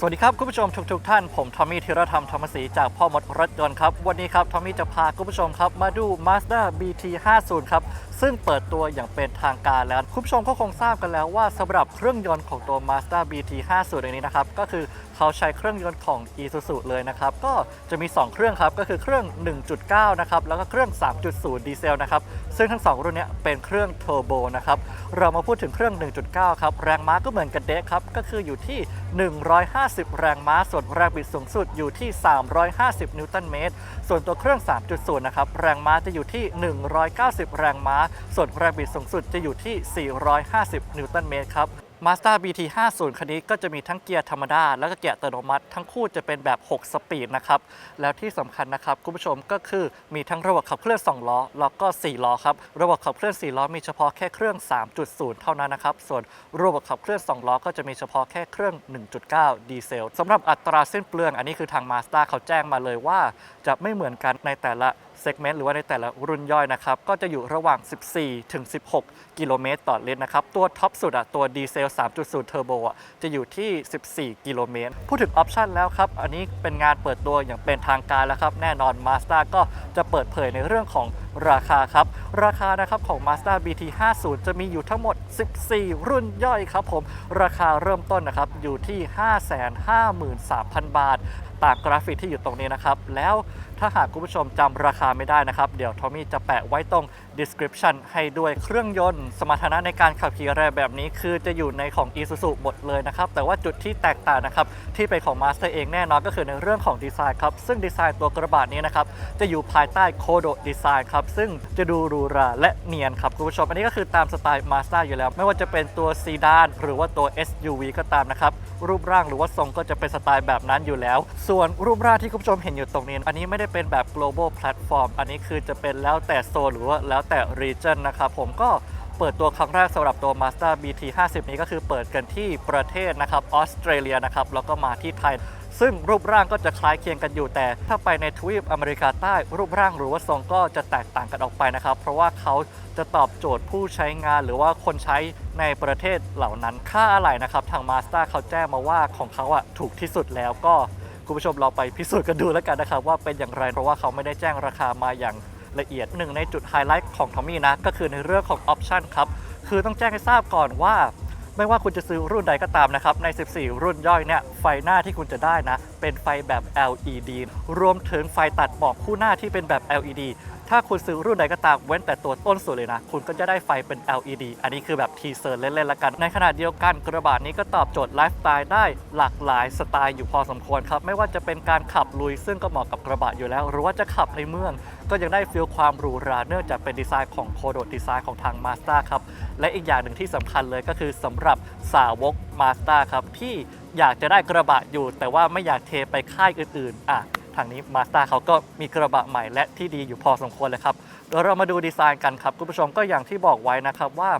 สวัสดีครับ คุณผู้ชมทุกๆท่าน ผมทอมมี่ธีรธรรมธรรมศรีจากพ่อมดรถยนต์ครับ วันนี้ครับทอมมี่จะพาคุณผู้ชมครับ มาดู Mazda BT 50ครับ ซึ่งเปิดตัวอย่างเป็นทางการแล้ว คุณผู้ชมก็คงทราบกันแล้วว่าสำหรับเครื่องยนต์ของตัว Mazda BT 50ในนี้นะครับ ก็คือเขาใช้เครื่องยนต์ของ Isuzu เลยนะครับ ก็จะมี 2 เครื่องครับ ก็คือเครื่อง 1.9 นะครับ แล้วก็เครื่อง 3.0 ดีเซลนะครับ ซึ่งทั้ง 2 รุ่นนี้เป็นเครื่องเทอร์โบนะครับ เรามาพูดถึงเครื่อง 1.9 ครับ แรงม้าก็เหมือนกันเดะครับ ก็คืออยู่ที่ 150 แรงม้า ส่วนแรงบิดสูงสุดอยู่ที่ 350 นิวตันเมตร ส่วนตัวเครื่อง 3.0 นะครับ แรงม้าจะอยู่ที่ 190 แรงม้าส่วนแรงบิดสูงสุดจะอยู่ที่ 450 นิวตันเมตรครับ Mazda BT 50 คันนี้ก็จะมีทั้งเกียร์ธรรมดา แล้วก็เกียร์อัตโนมัติ ทั้งคู่จะเป็นแบบ 6 สปีดนะครับ แล้วที่สำคัญนะครับ คุณผู้ชมก็คือมีทั้งระบบขับเคลื่อน 2 ล้อ แล้วก็ 4 ล้อครับ ระบบขับเคลื่อน 4 ล้อมีเฉพาะแค่เครื่อง 3.0 เท่านั้นนะครับ ส่วนระบบขับเคลื่อน 2 ล้อ ก็จะมีเฉพาะแค่เครื่อง 1.9 ดีเซลสำหรับอัตราเส้นเปลือง อันนี้คือทาง Mazda เขาแจ้งมาเลยว่า จะไม่เหมือนกันในแต่ละ เซกเมนต์หรือว่าในแต่ละรุ่นย่อยนะครับ ก็จะอยู่ระหว่าง 14 ถึง 16 กิโลเมตรต่อลิตรนะครับ ตัวท็อปสุดอะตัวดีเซล 3.0 เทอร์โบอะจะอยู่ที่ 14 กิโลเมตร พูดถึงออปชันแล้วครับ อันนี้เป็นงานเปิดตัวอย่างเป็นทางการแล้วครับ แน่นอน Mazda ก็จะเปิดเผยในเรื่องของราคาครับ ราคานะครับของ Mazda BT 50 จะมีอยู่ทั้งหมด 14 รุ่นย่อยครับผมราคาเริ่มต้นนะครับอยู่ที่ 553,000 บาท ตามกราฟิกที่อยู่ตรงนี้นะครับ แล้วถ้าหากคุณผู้ชมจำราคาไม่ได้นะครับ เดี๋ยวทอมมี่จะแปะไว้ตรง description ให้ด้วยเครื่องยนต์ สมรรถนะในการขับขี่อะไรแบบนี้ คือจะอยู่ในของ Isuzu หมดเลยนะครับ แต่ว่าจุดที่แตกต่างนะครับ ที่เป็นของ Master เองแน่นอนก็คือในเรื่องของดีไซน์ครับ ซึ่งดีไซน์ตัวกระบะนี้นะครับ จะอยู่ภายใต้โคโดดีไซน์ครับ ซึ่งจะดูรูราและเนียนครับคุณผู้ชมอันนี้ก็คือตามสไตล์ Mazda อยู่แล้ว ไม่ว่าจะเป็นตัวซีดานหรือว่าตัว SUV ก็ตามนะครับรูปร่างหรือว่าทรงก็จะเป็นสไตล์แบบนั้นอยู่แล้ว ส่วนรูปร่างที่คุณผู้ชมเห็นอยู่ตรงนี้ อันนี้ไม่ได้เป็นแบบ global platform อันนี้คือจะเป็นแล้วแต่โซนหรือว่าแล้วแต่ region นะครับผมก็เปิดตัวครั้งแรกสำหรับตัว Mazda BT 50 นี้ก็คือเปิดกันที่ประเทศนะครับออสเตรเลียนะครับแล้วก็มาที่ไทย ซึ่งรูปร่างก็จะคล้ายเคียงกันอยู่แต่ ถ้าไปในทวีปอเมริกาใต้ รูปร่างหรือว่าทรงก็จะแตกต่างกันออกไปนะครับ เพราะว่าเขาจะตอบโจทย์ผู้ใช้งานหรือว่าคนใช้ในประเทศเหล่านั้นค่าอะไหล่นะครับ ทาง Mazda เขาแจ้งมาว่าของเขาอะถูกที่สุดแล้วก็คุณผู้ชมเราไปพิสูจน์กันดูแล้วกันนะครับว่าเป็นอย่างไรเพราะว่าเขาไม่ได้แจ้งราคามาอย่าง ละเอียดหนึ่งในจุดไฮไลท์ของทอมมี่นะ ก็คือในเรื่องของออปชันครับ คือต้องแจ้งให้ทราบก่อนว่า ไม่ว่าคุณจะซื้อรุ่นใดก็ตามนะครับ ใน 14 รุ่นย่อยเนี่ย ไฟหน้าที่คุณจะได้นะ เป็นไฟแบบ LED รวมถึงไฟตัดหมอกคู่หน้าที่เป็นแบบ LED ถ้าคุณซื้อรุ่นใดก็ตามเว้นแต่ตัวต้นสุดเลยนะ คุณก็จะได้ไฟเป็น LED อันนี้คือแบบทีเซอร์เล่นๆละกัน ในขณะเดียวกันกระบะนี้ก็ตอบโจทย์ไลฟ์สไตล์ได้หลากหลายสไตล์อยู่พอสมควรครับ ไม่ว่าจะเป็นการขับลุยซึ่งก็เหมาะกับกระบะอยู่แล้ว หรือว่าจะขับในเมือง ก็ยังได้ฟีลความหรูหราเนื่องจากเป็นดีไซน์ของโคโดดีไซน์ของทาง Mazda ครับ และอีกอย่างหนึ่งที่สำคัญเลยก็คือสำหรับสาวก Mazda ครับ ที่อยากจะได้กระบะอยู่ แต่ว่าไม่อยากเทไปค่ายอื่นๆ อะทางนี้ Mazda เขาก็มีกระบะใหม่และที่ดีอยู่พอสมควรเลยครับเดี๋ยวเรามาดูดีไซน์กันครับคุณผู้ชมก็อย่างที่บอกไว้นะครับว่า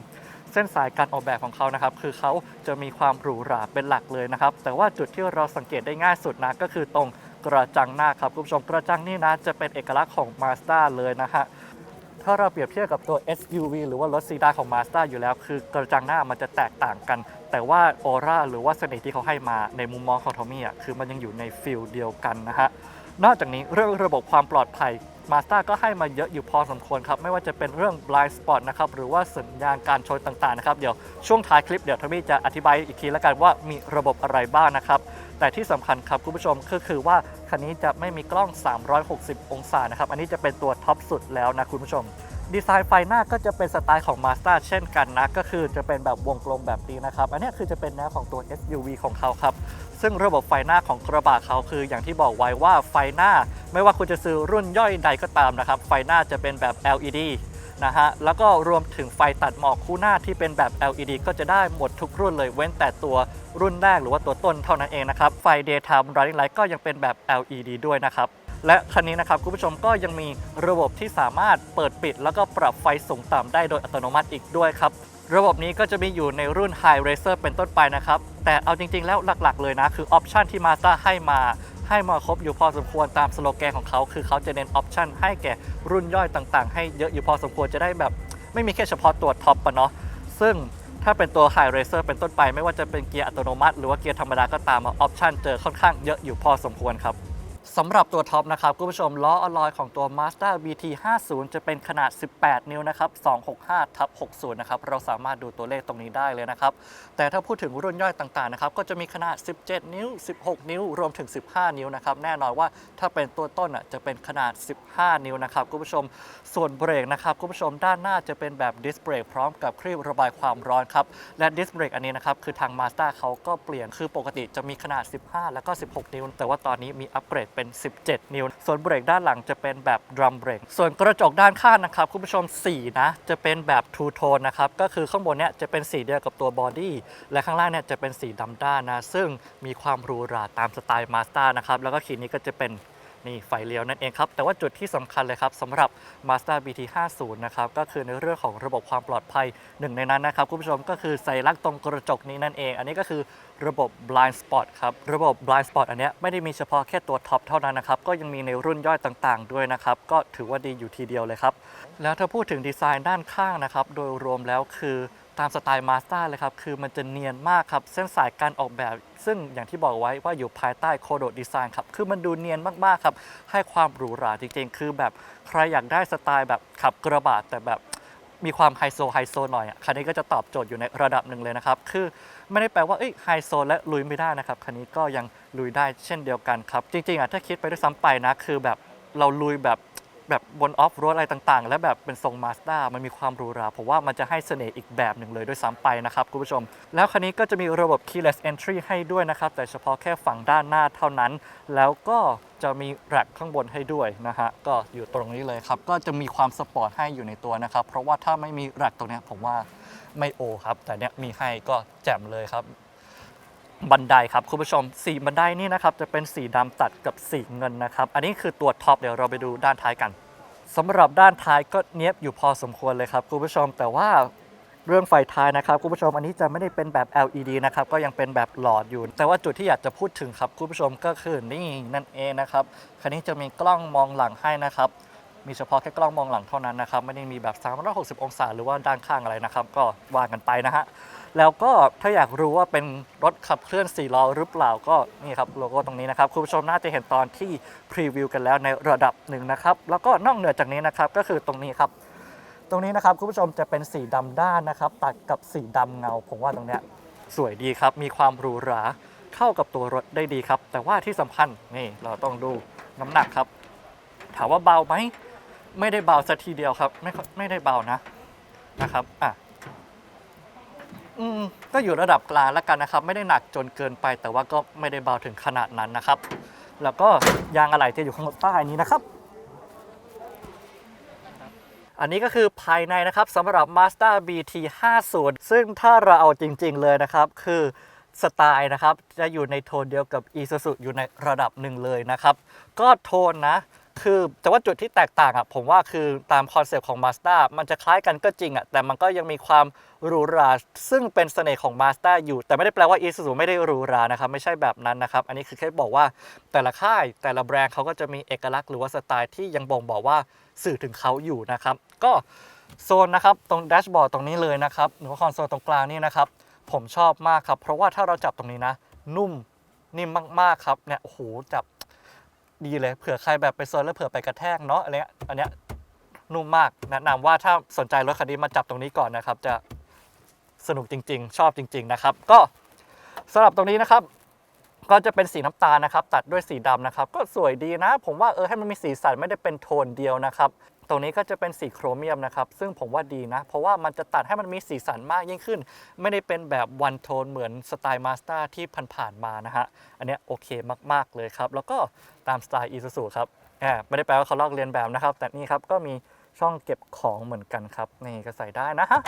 เส้นสายการออกแบบของเขานะครับ คือเขาจะมีความหรูหราเป็นหลักเลยนะครับ แต่ว่าจุดที่เราสังเกตได้ง่ายสุดนะก็คือตรง กระจังหน้าครับคุณผู้ชมกระจังนี่นะจะเป็นเอกลักษณ์ของ Mazda เลยนะฮะถ้าเราเปรียบเทียบกับตัว SUV หรือว่ารถซีดานของ Mazda อยู่แล้ว คือกระจังหน้ามันจะแตกต่างกัน แต่ว่าออร่าหรือว่าเสน่ห์ที่เขาให้มาในมุมมองของทอมมี่อะคือมันยังอยู่ในฟิลเดียวกันนะฮะนอกจากนี้เรื่องระบบความปลอดภัย Mazda ก็ให้มาเยอะอยู่พอสมควรครับ ไม่ว่าจะเป็นเรื่อง blind spot นะครับหรือว่าสัญญาณการชนต่างๆนะครับ เดี๋ยวช่วงท้ายคลิปเดี๋ยวทอมมี่จะอธิบายอีกทีแล้วกันว่ามีระบบอะไรบ้างนะครับ แต่ที่สำคัญครับคุณผู้ชมก็คือว่าคันนี้จะไม่มีกล้อง 360 องศานะครับ อันนี้จะเป็นตัวท็อปสุดแล้วนะคุณผู้ชม ดีไซน์ไฟหน้าก็จะเป็นสไตล์ของ Mazda เช่นกันนะ ก็คือจะเป็นแบบวงกลมแบบนี้นะครับ อันนี้คือจะเป็นแนวของตัว SUV ของเขาครับ ซึ่งระบบไฟหน้าของกระบะเขาคืออย่างที่บอกไว้ว่าไฟหน้า ไม่ว่าคุณจะซื้อรุ่นย่อยใดก็ตามนะครับ ไฟหน้าจะเป็นแบบ LED นะฮะ แล้วก็รวมถึงไฟตัดหมอกคู่หน้าที่เป็นแบบ LED ก็จะได้หมดทุกรุ่นเลยเว้นแต่ตัวรุ่นแรกหรือว่าตัวต้นเท่านั้นเองนะครับ ไฟ daytime running light ก็ยังเป็นแบบ LED ด้วยนะครับและคันนี้นะครับคุณผู้ชมก็ยังมีระบบที่สามารถเปิดปิด แล้วก็ปรับไฟสูงต่ำได้โดยอัตโนมัติอีกด้วยครับ ระบบนี้ก็จะมีอยู่ในรุ่น High Racer เป็นต้นไปนะครับ แต่เอาจริงๆแล้วหลักๆเลยนะ คือออปชันที่ Mazda ให้มา ให้มาครบอยู่พอสมควรตามสโลแกนของเขา คือเขาจะเน้นออปชันให้แก่รุ่นย่อยต่างๆ ให้เยอะอยู่พอสมควรจะได้แบบ ไม่มีแค่เฉพาะตัวท็อปปะเนาะซึ่งถ้าเป็นตัว High Racer เป็นต้นไป ไม่ว่าจะเป็นเกียร์อัตโนมัติ หรือว่าเกียร์ธรรมดาก็ตามออปชันเจอค่อนข้างเยอะอยู่พอสมควรครับ สำหรับตัวท็อปนะครับคุณผู้ชมล้ออลลอยของตัว Mazda BT 50จะเป็นขนาด 18 นิ้วนะครับ265ทับ60นะครับเราสามารถดูตัวเลขตรงนี้ได้เลยนะครับ แต่ถ้าพูดถึงรุ่นย่อยต่างๆนะครับก็จะมีขนาด 17 นิ้ว 16 นิ้ว รวมถึง 15 นิ้วนะครับแน่นอนว่าถ้าเป็นตัวต้นอะจะเป็นขนาด 15 นิ้วนะครับคุณผู้ชมส่วนเบรกนะครับคุณผู้ชมด้านหน้าจะเป็นแบบดิสเบรกพร้อมกับครีบระบายความร้อนครับและดิสเบรกอันนี้นะครับคือทาง Mazda เขาก็เปลี่ยนคือปกติจะมีขนาด 15 แล้วก็ 16 นิ้ว แต่ว่าตอนนี้มีอัปเกรดเป็น 17 นิ้ว ส่วนเบรกด้านหลังจะเป็นแบบดรัมเบรก ส่วนกระจกด้านข้างนะครับคุณผู้ชมสีนะ จะเป็นแบบทูโทนนะครับ ก็คือข้างบนเนี่ยจะเป็นสีเดียวกับตัวบอดี้ และข้างล่างเนี่ยจะเป็นสีดำด้านนะ ซึ่งมีความหรูหราตามสไตล์มาสเตอร์นะครับ แล้วก็ขีดนี้ก็จะเป็น นี่ไฟเลี้ยวนั่นเองครับ แต่ว่าจุดที่สำคัญเลยครับสำหรับ Mazda BT 50 นะครับ ก็คือในเรื่องของระบบความปลอดภัยหนึ่งในนั้นนะครับ คุณผู้ชมก็คือสัญลักษณ์ตรงกระจกนี้นั่นเอง อันนี้ก็คือระบบ blind spot ครับ ระบบ blind spot อันเนี้ยไม่ได้มีเฉพาะแค่ตัวท็อปเท่านั้นนะครับ ก็ยังมีในรุ่นย่อยต่างๆ ด้วยนะครับ ก็ถือว่าดีอยู่ทีเดียวเลยครับ แล้วถ้าพูดถึงดีไซน์ด้านข้างนะครับ โดยรวมแล้วคือ ตามสไตล์มาส d a เลยครับ คือมันจะเนียนมากครับ เส้นสายการออกแบบ ซึ่งอย่างที่บอกไว้ว่าอยู่ภายใต้โคโดดีไซน์ครับ คือมันดูเนียนมาก ๆ ครับ ให้ความหรูหราจริง ๆ คือแบบใครอยากได้สไตล์แบบขับกระบะแต่แบบมีความไฮโซไฮโซหน่อยอะคันนี้ก็จะตอบโจทย์อยู่ในระดับหนึ่งเลยนะครับ คือไม่ได้แปลว่าไฮโซและลุยไม่ได้นะครับ คันนี้ก็ยังลุยได้เช่นเดียวกันครับ จริงๆอะถ้าคิดไปด้วยซ้ำไปนะ คือแบบเราลุยแบบ แบบบนออฟโรดอะไรต่างๆ และแบบเป็นทรงมาสด้ามันมีความหรูหราผมว่ามันจะให้เสน่ห์อีกแบบหนึ่งเลยด้วยซ้ำไปนะครับคุณผู้ชม แล้วคันนี้ก็จะมีระบบ keyless entry ให้ด้วยนะครับ แต่เฉพาะแค่ฝั่งด้านหน้าเท่านั้น แล้วก็จะมีแร็คข้างบนให้ด้วยนะฮะ ก็อยู่ตรงนี้เลยครับ ก็จะมีความสปอร์ตให้อยู่ในตัวนะครับ เพราะว่าถ้าไม่มีแร็คตรงนี้ผมว่าไม่โอครับ แต่เนี้ยมีให้ก็แจ่มเลยครับ บันไดครับคุณผู้ชมสีบันไดนี่นะครับจะเป็นสีดำตัดกับสีเงินนะครับ อันนี้คือตัวท็อปเดี๋ยวเราไปดูด้านท้ายกันสำหรับด้านท้ายก็เนี้ยบอยู่พอสมควรเลยครับคุณผู้ชมแต่ว่าเรื่องไฟท้ายนะครับคุณผู้ชมอันนี้จะไม่ได้เป็นแบบ LED นะครับก็ยังเป็นแบบหลอดอยู่ แต่ว่าจุดที่อยากจะพูดถึงครับคุณผู้ชมก็คือนี่นั่นเองนะครับคันนี้จะมีกล้องมองหลังให้นะครับ มีเฉพาะแค่กล้องมองหลังเท่านั้นนะครับไม่ได้มีแบบ 360 องศา หรือว่าด้านข้างอะไรนะครับ ก็ว่ากันไปนะฮะแล้วก็ถ้าอยากรู้ว่าเป็นรถขับเคลื่อน4ล้อหรือเปล่าก็นี่ครับโลโก้ตรงนี้นะครับคุณผู้ชมน่าจะเห็นตอนที่พรีวิวกันแล้วในระดับหนึ่งนะครับแล้วก็นอกเหนือจากนี้นะครับก็คือตรงนี้ครับ ตรงนี้นะครับคุณผู้ชมจะเป็นสีดำด้านนะครับ ตัดกับสีดำเงา ผมว่าตรงเนี้ยสวยดีครับ มีความหรูหราเข้ากับตัวรถได้ดีครับ แต่ว่าที่สำคัญนี่เราต้องดูน้ำหนักครับ ถามว่าเบาไหม ไม่ได้เบาสักทีเดียวครับ ไม่ค่อยไม่ได้เบานะนะครับอะอืมก็อยู่ระดับกลางแล้วกันนะครับ ไม่ได้หนักจนเกินไป แต่ว่าก็ไม่ได้เบาถึงขนาดนั้นนะครับ แล้วก็ยางอะไหล่จะอยู่ข้างใต้นี้นะครับ อันนี้ก็คือภายในนะครับสำหรับ Mazda BT 50ซึ่งถ้าเราเอาจริง ๆเลยนะครับ คือสไตล์นะครับ จะอยู่ในโทนเดียวกับ Isuzu อยู่ในระดับหนึ่งเลยนะครับ ก็โทนนะ คือแต่ว่าจุดที่แตกต่างอะผมว่าคือตามคอนเซปต์ของ Mazda มันจะคล้ายกันก็จริงอะแต่มันก็ยังมีความหรูหราซึ่งเป็นเสน่ห์ของ Mazda อยู่ แต่ไม่ได้แปลว่า Isuzu ไม่ได้หรูหรานะครับ ไม่ใช่แบบนั้นนะครับ อันนี้คือแค่บอกว่าแต่ละค่ายแต่ละแบรนด์เขาก็จะมีเอกลักษณ์หรือว่าสไตล์ที่ยังบ่งบอกว่าสื่อถึงเขาอยู่นะครับ ก็โซนนะครับตรงแดชบอร์ดตรงนี้เลยนะครับหรือว่าคอนโซลตรงกลางนี่นะครับผมชอบมากครับเพราะว่าถ้าเราจับตรงนี้นะ นุ่มนิ่มมากๆครับเนี่ยโอ้โหจับ ดีเลยเผื่อใครแบบไปเซนแล้วเผื่อไปกระแทกเนาะอะไรเงี้ยอันเนี้ยนุ่มมากแนะนำว่าถ้าสนใจรถคันนี้มาจับตรงนี้ก่อนนะครับ จะสนุกจริง ๆ ชอบจริง ๆ นะครับ ก็สำหรับตรงนี้นะครับ ก็จะเป็นสีน้ำตาลนะครับ ตัดด้วยสีดำนะครับ ก็สวยดีนะ ผมว่าเออให้มันมีสีสันไม่ได้เป็นโทนเดียวนะครับ ตรงนี้ก็จะเป็นสีโครเมียมนะครับ ซึ่งผมว่าดีนะ เพราะว่ามันจะตัดให้มันมีสีสันมากยิ่งขึ้น ไม่ได้เป็นแบบวันโทนเหมือนสไตล์มาส d a ที่ผ่านๆมานะฮะ อันนี้โอเคมากๆเลยครับ แล้วก็ตามสไตล์ Isuzu ครับแอบไม่ได้แปลว่าเขาลอกเลียนแบบนะครับ แต่นี่ครับก็มีช่องเก็บของเหมือนกันครับ นี่ก็ใส่ได้นะฮะ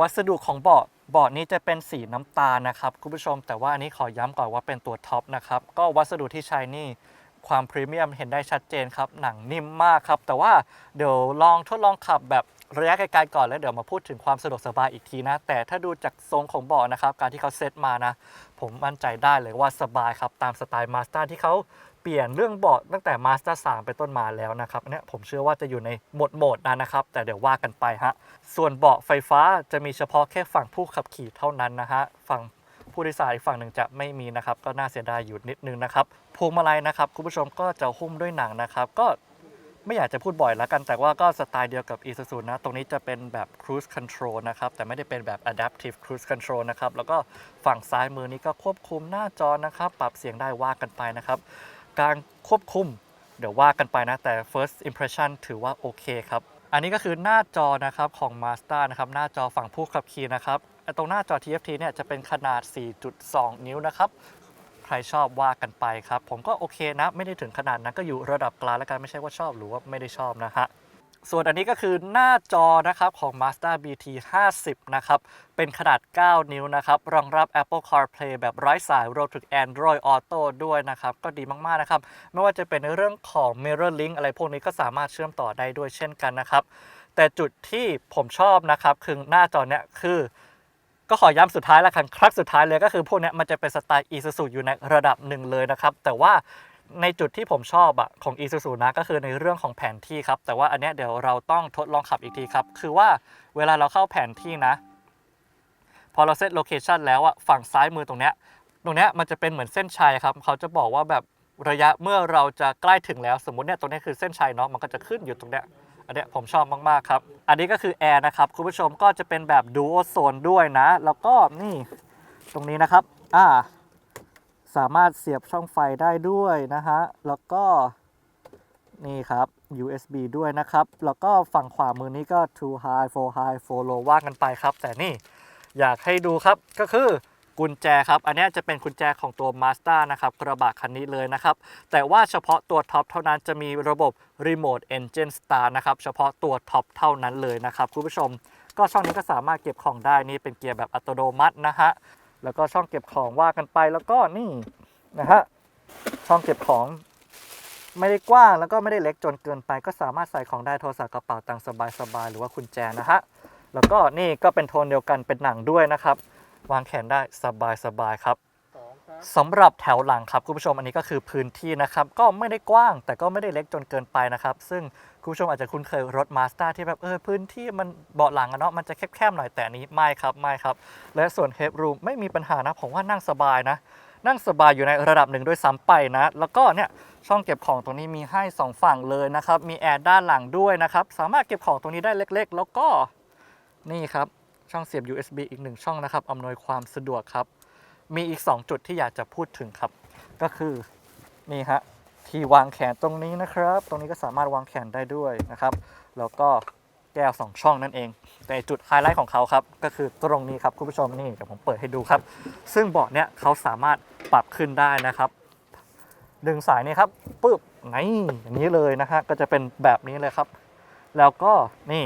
วัสดุของเบาะเบาะนี้จะเป็นสีน้ำตาลนะครับคุณผู้ชมแต่ว่าอันนี้ขอย้ำก่อนว่าเป็นตัวท็อปนะครับ ก็วัสดุที่ใช้นี่ ความพรีเมียมเห็นได้ชัดเจนครับ หนังนิ่มมากครับ แต่ว่าเดี๋ยวลองทดลองขับแบบระยะไกลๆก่อนแล้วเดี๋ยวมาพูดถึงความสะดวกสบายอีกทีนะ แต่ถ้าดูจากทรงของเบาะนะครับ การที่เขาเซตมานะ ผมมั่นใจได้เลยว่าสบายครับ ตามสไตล์มาส t ต r ที่เขาเปลี่ยนเรื่องเบาะตั้งแต่มาส t ต r 3เป็นต้นมาแล้วนะครับเนี้ยผมเชื่อว่าจะอยู่ในหมดโหมดนั้นนะครับ แต่เดี๋ยวว่ากันไปฮะส่วนเบาะไฟฟ้าจะมีเฉพาะแค่ฝั่งผู้ขับขี่เท่านั้นนะฮะฝั่ง ผู้โดยสารอีกฝั่งหนึ่งจะไม่มีนะครับ ก็น่าเสียดายอยู่นิดนึงนะครับพวงมาลัยนะครับคุณผู้ชมก็จะหุ้มด้วยหนังนะครับ ก็ไม่อยากจะพูดบ่อยแล้วกัน แต่ว่าก็สไตล์เดียวกับ Isuzu นะ ตรงนี้จะเป็นแบบ cruise control นะครับ แต่ไม่ได้เป็นแบบ adaptive cruise control นะครับ แล้วก็ฝั่งซ้ายมือนี้ก็ควบคุมหน้าจอนะครับ ปรับเสียงได้ว่ากันไปนะครับ การควบคุมเดี๋ยวว่ากันไปนะ แต่ first impression ถือว่าโอเคครับ อันนี้ก็คือหน้าจอนะครับของ Mazda นะครับ หน้าจอฝั่งผู้ขับขี่นะครับ ตรงหน้าจอ TFT เนี่ยจะเป็นขนาด 4.2 นิ้วนะครับ ใครชอบว่ากันไปครับ ผมก็โอเคนะ ไม่ได้ถึงขนาดนั้นก็อยู่ระดับกลางแล้วกันไม่ใช่ว่าชอบหรือว่าไม่ได้ชอบนะฮะส่วนอันนี้ก็คือหน้าจอนะครับของ Mazda BT 50นะครับเป็นขนาด 9 นิ้วนะครับรองรับ Apple CarPlay แบบไร้สายรวมถึง Android Auto ด้วยนะครับ ก็ดีมากๆนะครับ ไม่ว่าจะเป็นในเรื่องของ Mirror Link อะไรพวกนี้ก็สามารถเชื่อมต่อได้ด้วยเช่นกันนะครับ แต่จุดที่ผมชอบนะครับคือหน้าจอเนี้ยคือ ก็ขอย้ำสุดท้ายล้วกันครั้งสุดท้ายเลยก็คือพวกนี้มันจะเป็นสไตล์ Isuzu อยู่ในระดับหนึ่งเลยนะครับ แต่ว่าในจุดที่ผมชอบอะของ Isuzu นะก็คือในเรื่องของแผนที่ครับ แต่ว่าอันเนี้ยเดี๋ยวเราต้องทดลองขับอีกทีครับ คือว่าเวลาเราเข้าแผนที่นะ พอเราเซตโลเคชันแล้วอะฝั่งซ้ายมือตรงเนี้ยตรงเนี้ยมันจะเป็นเหมือนเส้นชัยครับ เขาจะบอกว่าแบบระยะเมื่อเราจะใกล้ถึงแล้วสมมติเนี่ยตรงเนี้ยคือเส้นชัยเนาะมันก็จะขึ้นอยู่ตรงเนี้ย อันเนี้ยผมชอบมากๆครับ อันนี้ก็คือแอร์นะครับคุณผู้ชมก็จะเป็นแบบดูโอโซนด้วยนะ แล้วก็นี่ตรงนี้นะครับ อ่า สามารถเสียบช่องไฟได้ด้วยนะฮะ แล้วก็นี่ครับ USB ด้วยนะครับ แล้วก็ฝั่งขวามือนี้ก็ two high four high four low ว่ากันไปครับ แต่นี่อยากให้ดูครับก็คือกุญแจครับ อันนี้จะเป็นกุญแจของตัว Mazda นะครับ กระบะคันนี้เลยนะครับ แต่ว่าเฉพาะตัวท็อปเท่านั้นจะมีระบบ Remote Engine Start นะครับ เฉพาะตัวท็อปเท่านั้นเลยนะครับ คุณผู้ชม ก็ช่องนี้ก็สามารถเก็บของได้นี่เป็นเกียร์แบบอัตโนมัตินะฮะ แล้วก็ช่องเก็บของว่ากันไปแล้วก็นี่นะฮะช่องเก็บของไม่ได้กว้างแล้วก็ไม่ได้เล็กจนเกินไป ก็สามารถใส่ของได้โทรศัพท์กระเป๋าตังค์สบายๆหรือว่ากุญแจนะฮะแล้วก็นี่ก็เป็นโทนเดียวกันเป็นหนังด้วยนะครับ วางแขนได้สบายๆครับ สำหรับแถวหลังครับคุณผู้ชมอันนี้ก็คือพื้นที่นะครับก็ไม่ได้กว้างแต่ก็ไม่ได้เล็กจนเกินไปนะครับ ซึ่งคุณผู้ชมอาจจะคุ้นเคยรถมาส t ต r ที่แบบเออพื้นที่มันเบาะหลังอะเนาะมันจะแคบๆหน่อยแต่อันนี้ไม่ครับไม่ครับ และส่วนเฮดรูมไม่มีปัญหานะผมว่านั่งสบายนะ นั่งสบายอยู่ในระดับหนึ่งด้วยซ้ำไปนะ แล้วก็เนี่ยช่องเก็บของตรงนี้มีให้ 2 ฝั่งเลยนะครับ มีแอร์ด้านหลังด้วยนะครับ สามารถเก็บของตรงนี้ได้เล็ก ๆ แล้วก็นี่ครับช่องเสียบ USB อีกหนึ่งช่องนะครับอำนวยความสะดวกครับ มีอีก 2 จุดที่อยากจะพูดถึงครับ ก็คือนี่ฮะที่วางแขนตรงนี้นะครับ ตรงนี้ก็สามารถวางแขนได้ด้วยนะครับ แล้วก็แก้ว 2 ช่องนั่นเอง แต่จุดไฮไลท์ของเขาครับ ก็คือตรงนี้ครับคุณผู้ชมนี่เดี๋ยวผมเปิดให้ดูครับ ซึ่งเบาะเนี้ยเขาสามารถปรับขึ้นได้นะครับ ดึงสายนี่ครับปึ๊บไงอย่างนี้เลยนะฮะก็จะเป็นแบบนี้เลยครับ แล้วก็นี่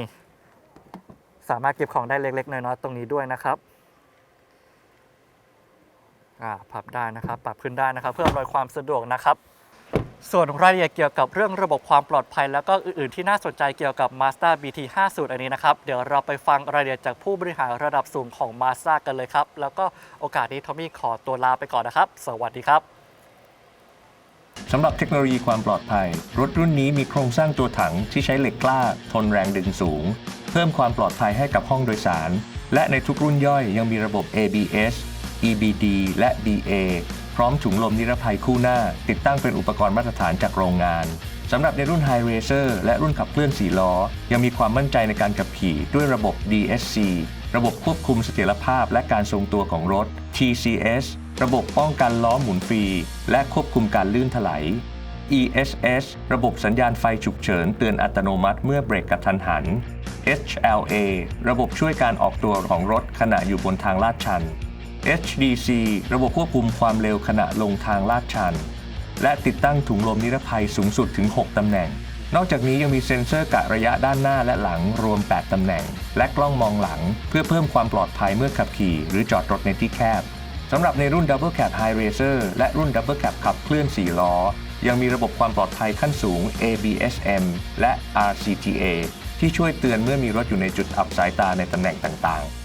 สามารถเก็บของได้เล็กๆน้อยๆตรงนี้ด้วยนะครับ อ่าปรับได้นะครับ ปรับขึ้นได้นะครับ เพื่ออำนวยความสะดวกนะครับ ส่วนรายละเอียดเกี่ยวกับเรื่องระบบความปลอดภัย แล้วก็อื่นๆที่น่าสนใจเกี่ยวกับ Mazda BT 50อันนี้นะครับ เดี๋ยวเราไปฟังรายละเอียดจากผู้บริหารระดับสูงของ Mazda กันเลยครับ แล้วก็โอกาสนี้ทอมมี่ขอตัวลาไปก่อนนะครับ สวัสดีครับสำหรับเทคโนโลยีความปลอดภัย รถรุ่นนี้มีโครงสร้างตัวถังที่ใช้เหล็กกล้า ทนแรงดึงสูง เพิ่มความปลอดภัยให้กับห้องโดยสาร และในทุกรุ่นย่อยยังมีระบบ ABS EBD และ BA พร้อมถุงลมนิรภัยคู่หน้า ติดตั้งเป็นอุปกรณ์มาตรฐานจากโรงงานสำหรับในรุ่น High Racer และรุ่นขับเคลื่อน4ล้อ ยังมีความมั่นใจในการขับขี่ด้วยระบบ DSC ระบบควบคุมเสถียรภาพและการทรงตัวของรถ TCS ระบบป้องกันล้อหมุนฟรี และควบคุมการลื่นถลาย ESS ระบบสัญญาณไฟฉุกเฉินเตือนอัตโนมัติเมื่อเบรกกระทันหัน HLA ระบบช่วยการออกตัวของรถขณะอยู่บนทางลาดชัน HDC ระบบควบคุมความเร็วขณะลงทางลาดชัน และติดตั้งถุงลมนิรภัยสูงสุดถึง 6 ตำแหน่ง นอกจากนี้ยังมีเซ็นเซอร์กะระยะด้านหน้าและหลังรวม 8 ตำแหน่ง และกล้องมองหลัง เพื่อเพิ่มความปลอดภัยเมื่อขับขี่หรือจอดรถในที่แคบสำหรับในรุ่น Double Cab High Racer และรุ่น Double Cab ขับเคลื่อน 4 ล้อ ยังมีระบบความปลอดภัยขั้นสูง ABSM และ RCTA ที่ช่วยเตือนเมื่อมีรถอยู่ในจุดอับสายตาในตำแหน่งต่างๆ